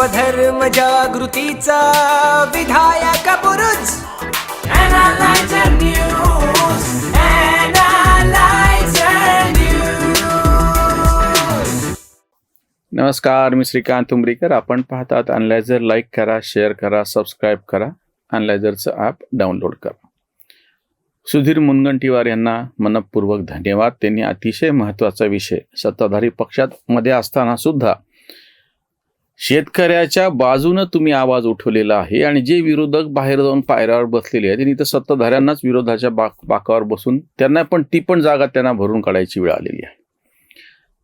स्वधर्म जागृतीचा विधायक News. नमस्कार मी श्रीकांत उमरीकर आपण पाहतात अनलायझर लाईक करा शेअर करा सबस्क्राईब करा. अनलायझरचं ॲप डाउनलोड करा. सुधीर मुनगंटीवार यांना मनपूर्वक धन्यवाद. त्यांनी अतिशय महत्त्वाचा विषय सत्ताधारी पक्षात मध्ये असताना सुद्धा शेतकऱ्याच्या बाजूनं तुम्ही आवाज उठवलेला आहे आणि जे विरोधक बाहेर जाऊन पायऱ्यावर बसलेले आहेत त्यांनी तर सत्ताधाऱ्यांनाच विरोधाच्या बाक बाकावर बसून त्यांना पण ती पण जागा त्यांना भरून काढायची वेळ आलेली आहे.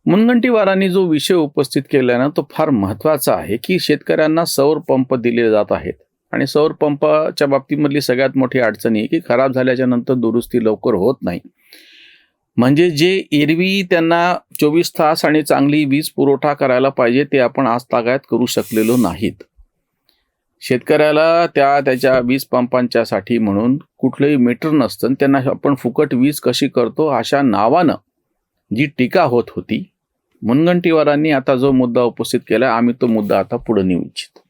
मुनगंटीवारांनी जो विषय उपस्थित केला ना तो फार महत्त्वाचा आहे की शेतकऱ्यांना सौर पंप दिले जात आहेत. आणि सौर पंपाच्या बाबतीमधली सगळ्यात मोठी अडचण आहे की खराब झाल्याच्यानंतर दुरुस्ती लवकर होत नाही. म्हणजे जे एरवी त्यांना चोवीस तास आणि चांगली वीज पुरवठा करायला पाहिजे ते आपण आज तागायत करू शकलेलो नाहीत. शेतकऱ्याला त्या त्याच्या वीज पंपांच्यासाठी म्हणून कुठलंही मीटर नसतं आणि त्यांना आपण फुकट वीज कशी करतो अशा नावानं जी टीका होत होती मुनगंटीवारांनी आता जो मुद्दा उपस्थित केला आम्ही तो मुद्दा आता पुढे नेऊ इच्छितो.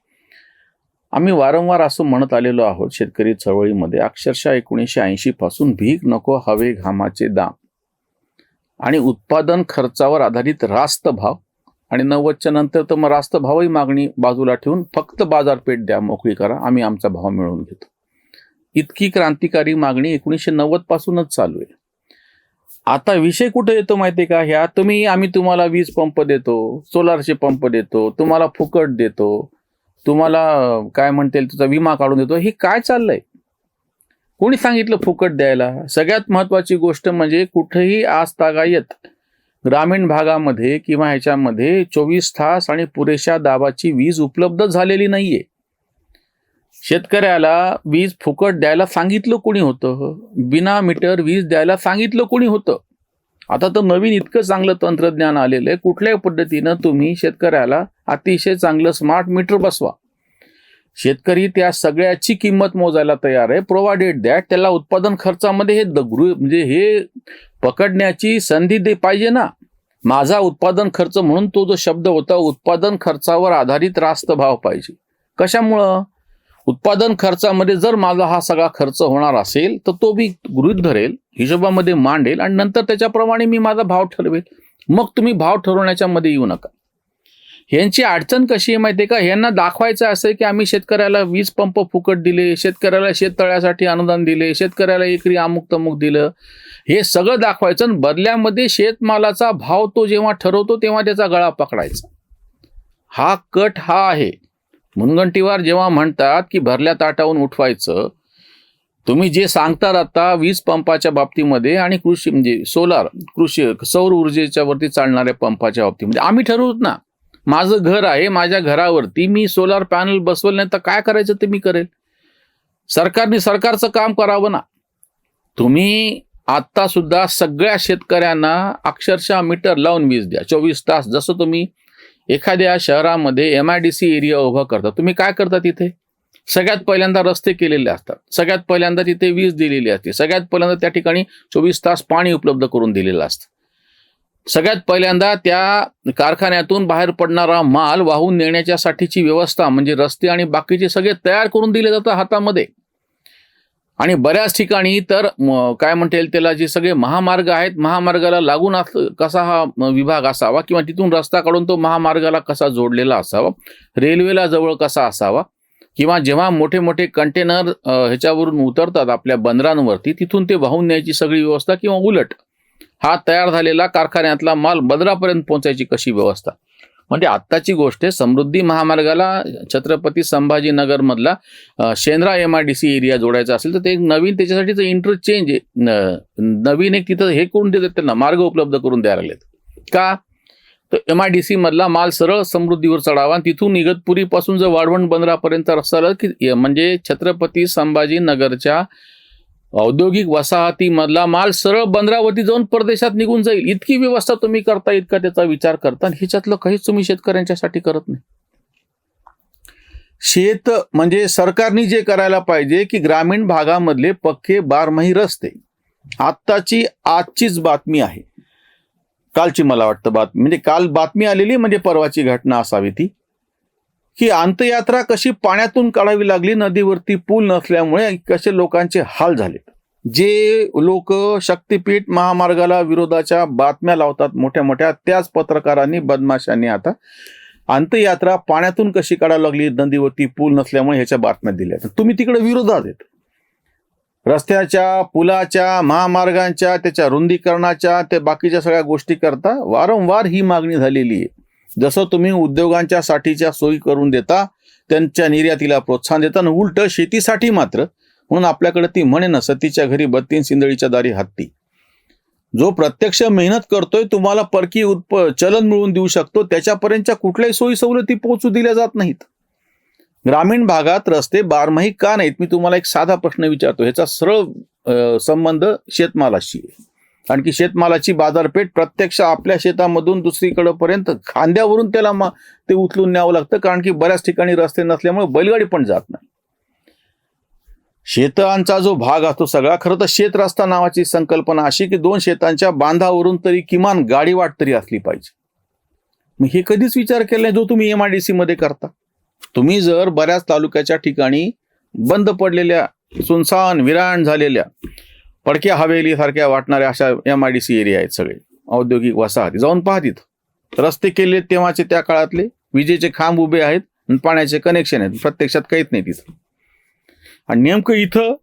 आम्ही वारंवार असं म्हणत आलेलो आहोत शेतकरी चळवळीमध्ये अक्षरशः एकोणीसशे ऐंशीपासून भीक नको हवे घामाचे दाम. आणि उत्पादन खर्चावर आधारित रास्त भाव आणि नव्वदच्या नंतर तर मग रास्त भावही मागणी बाजूला ठेवून फक्त बाजारपेठ द्या मोकळी करा आम्ही आमचा भाव मिळवून घेतो. इतकी क्रांतिकारी मागणी एकोणीसशे नव्वद पासूनच चालू आहे. आता विषय कुठे येतो माहिती आहे का? ह्या तुम्ही आम्ही तुम्हाला वीज पंप देतो सोलारचे पंप देतो तुम्हाला फुकट देतो तुम्हाला काय म्हणता येईल तुझा विमा काढून देतो. हे काय चाललंय? कोणी सांगितलं फुकट द्यायला? सगळ्यात महत्वाची गोष्ट म्हणजे कुठेही आज तागायत ग्रामीण भागामध्ये किंवा ह्याच्यामध्ये चोवीस तास आणि पुरेशा दाबाची वीज उपलब्ध झालेली नाहीये. शेतकऱ्याला वीज फुकट द्यायला सांगितलं कोणी होतं? बिना मीटर वीज द्यायला सांगितलं कोणी होतं? आता तर नवीन इतकं चांगलं तंत्रज्ञान आलेलं आहे. कुठल्याही पद्धतीनं तुम्ही शेतकऱ्याला अतिशय चांगलं स्मार्ट मीटर बसवा. शेतकरी त्या सगळ्याची किंमत मोजायला तयार आहे. प्रोव्हाइडेड दॅट त्याला उत्पादन खर्चामध्ये हे दगरू म्हणजे हे पकडण्याची संधी दे पाहिजे ना. माझा उत्पादन खर्च म्हणून तो जो शब्द होता उत्पादन खर्चावर आधारित रास्त भाव पाहिजे. कशामुळं? उत्पादन खर्चामध्ये जर माझा हा सगळा खर्च होणार असेल तर तो मी गृहीत धरेल हिशोबामध्ये मांडेल आणि नंतर त्याच्याप्रमाणे मी माझा भाव ठरवेल. मग तुम्ही भाव ठरवण्याच्या मध्ये येऊ नका. ह्यांची अडचण कशी आहे माहिती आहे का? ह्यांना दाखवायचं असं की आम्ही शेतकऱ्याला वीज पंप फुकट दिले शेतकऱ्याला शेततळ्यासाठी अनुदान दिले शेतकऱ्याला एकरी अमुक तमुक दिलं. हे सगळं दाखवायचं आणि बदल्यामध्ये शेतमालाचा भाव तो जेव्हा ठरवतो तेव्हा त्याचा गळा पकडायचा. हा कट हा आहे. मुनगंटीवार जेव्हा म्हणतात की भरल्या ताटावून उठवायचं तुम्ही जे सांगतात आता वीज पंपाच्या बाबतीमध्ये आणि कृषी म्हणजे सोलार कृषी सौर ऊर्जेच्या वरती चालणाऱ्या पंपाच्या बाबतीमध्ये आम्ही ठरवूत ना. माझं घर आहे माझ्या घरावरती मी सोलार पॅनल बसवलं नाही तर काय करायचं ते मी करेल? सरकारने सरकारचं काम करावं ना. तुम्ही आता सुद्धा सगळ्या शेतकऱ्यांना अक्षरशः मीटर लावून वीज द्या. चोवीस तास जसं तुम्ही एखाद्या शहरामध्ये M I D C area उभा करता तुम्ही काय करता तिथे? सगळ्यात पहिल्यांदा रस्ते केलेले असतात. सगळ्यात पहिल्यांदा तिथे वीज दिलेली असते. सगळ्यात पहिल्यांदा त्या ठिकाणी चोवीस तास पाणी उपलब्ध करून दिलेलं असतं. सगळ्यात पहिल्यांदा त्या कारखान्यातून बाहेर पडणारा माल वाहून नेण्याच्यासाठीची व्यवस्था म्हणजे रस्ते आणि बाकीचे सगळे तयार करून दिले जातात हातामध्ये. आणि बऱ्याच ठिकाणी तर काय म्हणता येईल त्याला जे सगळे महामार्ग आहेत महामार्गाला लागून अस कसा हा विभाग असावा किंवा तिथून रस्ता काढून तो महामार्गाला कसा जोडलेला असावा रेल्वेला जवळ कसा असावा किंवा जेव्हा मोठे मोठे कंटेनर ह्याच्यावरून उतरतात आपल्या बंदरांवरती तिथून ते वाहून न्यायची सगळी व्यवस्था किंवा उलट. हा तयार झालेला कारखान्यातला माल बदरापर्यंत पोहोचायची कशी व्यवस्था? म्हणजे आत्ताची गोष्ट आहे समृद्धी महामार्गाला Chhatrapati संभाजीनगरमधला Shendra M I D C area जोडायचा असेल तर ते एक नवीन त्याच्यासाठीचं इंटरचेंज आहे. नवीन एक तिथं हे करून देतात त्यांना मार्ग उपलब्ध करून द्यायला लागलेत. का? तर एम आय डी सी मधला माल सरळ समृद्धीवर चढावा आणि तिथून इगतपुरीपासून जर वाढवण बंदरापर्यंत रस्ता की म्हणजे छत्रपती संभाजीनगरच्या औद्योगिक वसाहतीमधला माल सरळ बंदरावरती जाऊन परदेशात निघून जाईल. इतकी व्यवस्था तुम्ही करता इतका त्याचा विचार करता आणि ह्याच्यातलं काहीच तुम्ही शेतकऱ्यांच्यासाठी करत नाही. शेत म्हणजे सरकारने जे करायला पाहिजे की ग्रामीण भागामधले पक्के बारमाही रस्ते. आत्ताची आजचीच बातमी आहे. कालची मला वाटतं बातमी म्हणजे काल बातमी आलेली म्हणजे परवाची घटना असावी ती. की अंतयात्रा कशी पाण्यातून काढावी लागली नदीवरती पूल नसल्यामुळे कसे लोकांचे हाल झाले जे लोक शक्तीपीठ महामार्गाला विरोधाच्या बातम्या लावतात मोठ्या मोठ्या त्याच पत्रकारांनी बदमाशांनी आता अंतयात्रा पाण्यातून कशी काढावी लागली नदीवरती पूल नसल्यामुळे ह्याच्या बातम्या दिल्या तर तुम्ही तिकडे विरोधात आहेत. रस्त्याच्या पुलाच्या महामार्गांच्या त्याच्या रुंदीकरणाच्या ते बाकीच्या सगळ्या गोष्टी करता वारंवार ही मागणी झालेली आहे. जसं तुम्ही उद्योगांच्या साठीच्या सोयी करून देता त्यांच्या निर्यातीला प्रोत्साहन देता आणि उलट शेतीसाठी मात्र म्हणून आपल्याकडे ती म्हणे ना सतीच्या घरी बत्तीन सिंदळीच्या दारी हत्ती. जो प्रत्यक्ष मेहनत करतोय तुम्हाला परकी उत्प चलन मिळवून देऊ शकतो त्याच्यापर्यंतच्या कुठल्याही सोयी सवलती पोहोचू दिल्या जात नाहीत. ग्रामीण भागात रस्ते बारमाही का नाहीत? मी तुम्हाला एक साधा प्रश्न विचारतो. ह्याचा सरळ संबंध शेतमालाशी आहे. कारण की शेतमालाची बाजारपेठ प्रत्यक्ष आपल्या शेतामधून दुसरीकडे पर्यंत खांद्यावरून त्याला मा- ते उचलून न्यावं लागतं कारण की बऱ्याच ठिकाणी रस्ते नसल्यामुळे बैलगाडी पण जात नाही. शेतांचा जो भाग असतो सगळा खरं तर शेत रस्ता नावाची संकल्पना अशी की दोन शेतांच्या बांधावरून तरी किमान गाडी वाट तरी असली पाहिजे. मग हे कधीच विचार केला नाही जो तुम्ही एम आय डी सी मध्ये करता. तुम्ही जर बऱ्याच तालुक्याच्या ठिकाणी बंद पडलेल्या सुनसान विराण झालेल्या पडक्या हवेली सारख्या वाटणाऱ्या अशा M I D C area आहेत सगळे. औद्योगिक वसाहती. जाऊन पहा तिथं. रस्ते केले तेव्हाचे त्या काळातले. विजेचे खांब उभे आहेत आणि पाण्याचे कनेक्शन आहेत. प्रत्यक्षात काहीच नाही तिथं. आणि नेमकं इथं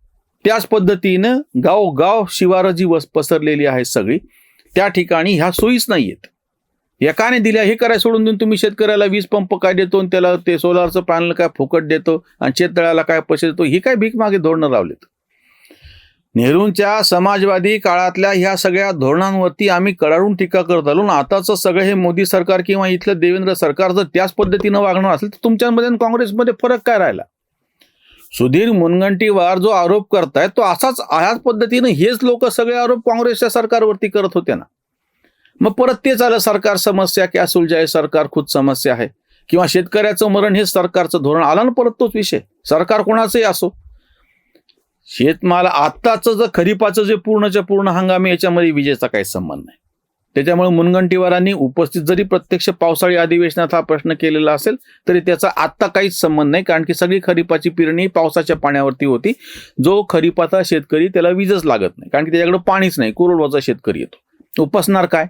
त्याच पद्धतीनं गाव गाव शिवारं जी वस पसरलेली आहे सगळी. त्या ठिकाणी ह्या सोयीच नाही आहेत एकाने दिल्या हे करायला सोडून देऊन तुम्ही शेतकऱ्याला वीज पंप काय देतो आणि त्याला ते सोलारचं पॅनल काय फुकट देतो आणि शेततळ्याला काय पैसे देतो ही काय भीक मागे धोरणं लावलेत? नेहरूंच्या समाजवादी काळातल्या ह्या सगळ्या धोरणांवरती आम्ही कडाडून टीका करत आलो. आणि आताचं सगळं हे मोदी सरकार किंवा इथलं देवेंद्र सरकार जर त्याच पद्धतीनं वागणार असेल तर तुमच्यामध्ये आणि काँग्रेसमध्ये फरक काय राहिला? सुधीर मुनगंटीवार जो आरोप करतायत तो असाच ह्याच पद्धतीनं हेच लोक सगळे आरोप काँग्रेसच्या सरकारवरती करत होते ना? मग परत तेच आलं सरकार समस्या क्या सुलझाय सरकार खुद समस्या आहे. किंवा शेतकऱ्याचं मरण हे सरकारचं धोरण. आलं ना परत तोच विषय? सरकार कोणाचंही असो. शेतमाल आत्ताचं जर खरीपाचं जे पूर्णच्या पूर्ण हंगामी याच्यामध्ये विजेचा काही संबंध नाही. त्याच्यामुळे मुनगंटीवारांनी उपस्थित जरी प्रत्यक्ष पावसाळी अधिवेशनात हा प्रश्न केलेला असेल तरी त्याचा आत्ता काहीच संबंध नाही कारण की सगळी खरीपाची पेरणी पावसाच्या पाण्यावरती होती. जो खरीपाचा शेतकरी त्याला वीजच लागत नाही कारण की त्याच्याकडे पाणीच नाही कोरडवाचा शेतकरी येतो. उपसणार काय?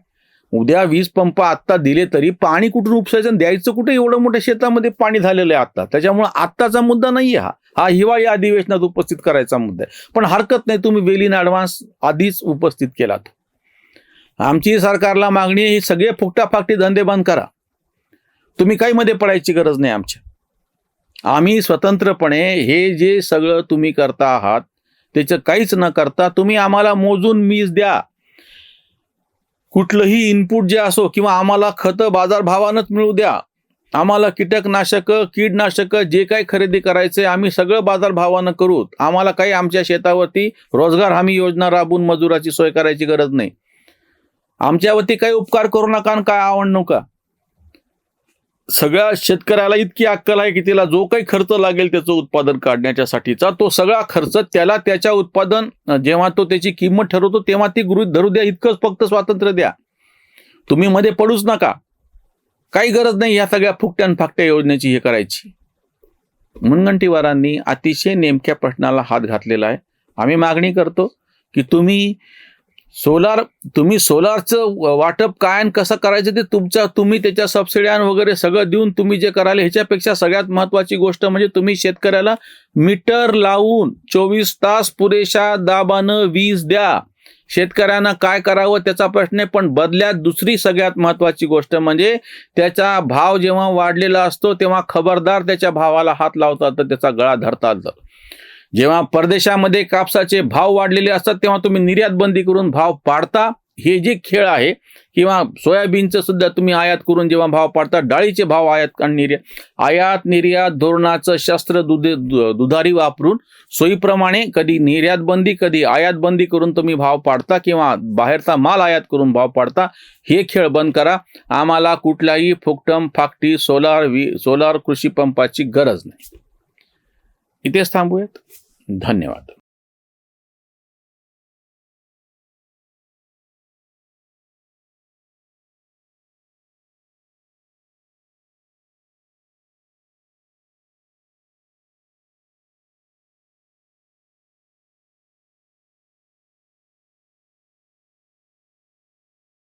उद्या वीज पंप आत्ता दिले तरी पाणी कुठून उपसायचं द्यायचं कुठे? एवढं मोठ्या शेतामध्ये पाणी झालेलं आहे आत्ता. त्याच्यामुळे आत्ताचा मुद्दा नाहीये हा. हा हिवाळी अधिवेशनात उपस्थित करायचा मुद्दा आहे. पण हरकत नाही तुम्ही वेल इन ॲडव्हान्स आधीच उपस्थित केलात. आमची सरकारला मागणी ही सगळे फुकटाफाकटी धंदे बंद करा. तुम्ही काही मध्ये पडायची गरज नाही आमच्या. आम्ही स्वतंत्रपणे हे जे सगळं तुम्ही करता आहात त्याचं काहीच न करता तुम्ही आम्हाला मोजून मीज द्या. कुठलंही इनपुट जे असो किंवा आम्हाला खतं बाजारभावानंच मिळू द्या. आम्हाला कीटकनाशक कीडनाशक जे काही खरेदी करायचे आम्ही सगळं बाजारभावानं करू. आम्हाला काही आमच्या शेतावरती रोजगार हमी योजना राबून मजुराची सोय करायची गरज नाही. आमच्यावरती काही उपकार करू नका आणि काय आवड नका. सगळ्या शेतकऱ्याला इतकी अक्कल आहे की तिला जो काही खर्च लागेल त्याचं उत्पादन काढण्याच्यासाठीचा तो सगळा खर्च त्याला त्याच्या उत्पादन जेव्हा तो त्याची किंमत ठरवतो तेव्हा ती गृहित धरू द्या. इतकंच फक्त स्वातंत्र्य द्या. तुम्ही मध्ये पडूच नका. काही गरज नाही या सगळ्या फुकट्यान फाकट्या योजनेची हे करायची. मुनगंटीवारांनी अतिशय नेमक्या प्रश्नाला हात घातलेला आहे. आम्ही मागणी करतो की तुम्ही सोलार तुम्ही सोलारचं वाटप काय आणि कसं करायचं ते तुमच्या तुम्ही त्याच्या सबसिड्यान वगैरे सगळं देऊन तुम्ही जे कराल ह्याच्यापेक्षा सगळ्यात महत्वाची गोष्ट म्हणजे तुम्ही शेतकऱ्याला मीटर लावून चोवीस तास पुरेशा दाबानं वीज द्या. शेतकऱ्यांना काय करावं त्याचा प्रश्न आहे. पण बदल्यात दुसरी सगळ्यात महत्वाची गोष्ट म्हणजे त्याचा भाव जेव्हा वाढलेला असतो तेव्हा खबरदार त्याच्या भावाला हात लावतात तर त्याचा गळा धरतात. जर जेव्हा परदेशामध्ये कापसाचे भाव वाढलेले असतात तेव्हा तुम्ही निर्यात बंदी करून भाव पाडता. हे जे खेळ आहे किंवा सोयाबीनचं सुद्धा तुम्ही आयात करून जेव्हा भाव पाडता डाळीचे भाव आयात आणि निर्यात आयात निर्यात धोरणाचं शस्त्र दुधे दु- दुधारी वापरून सोयीप्रमाणे कधी निर्यात बंदी कधी आयात बंदी करून तुम्ही भाव पाडता किंवा बाहेरचा माल आयात करून भाव पाडता हे खेळ बंद करा. आम्हाला कुठल्याही फुकटम फाकटी सोलार वी सोलार कृषी पंपाची गरज नाही. इथेच थांबूयात. धन्यवाद.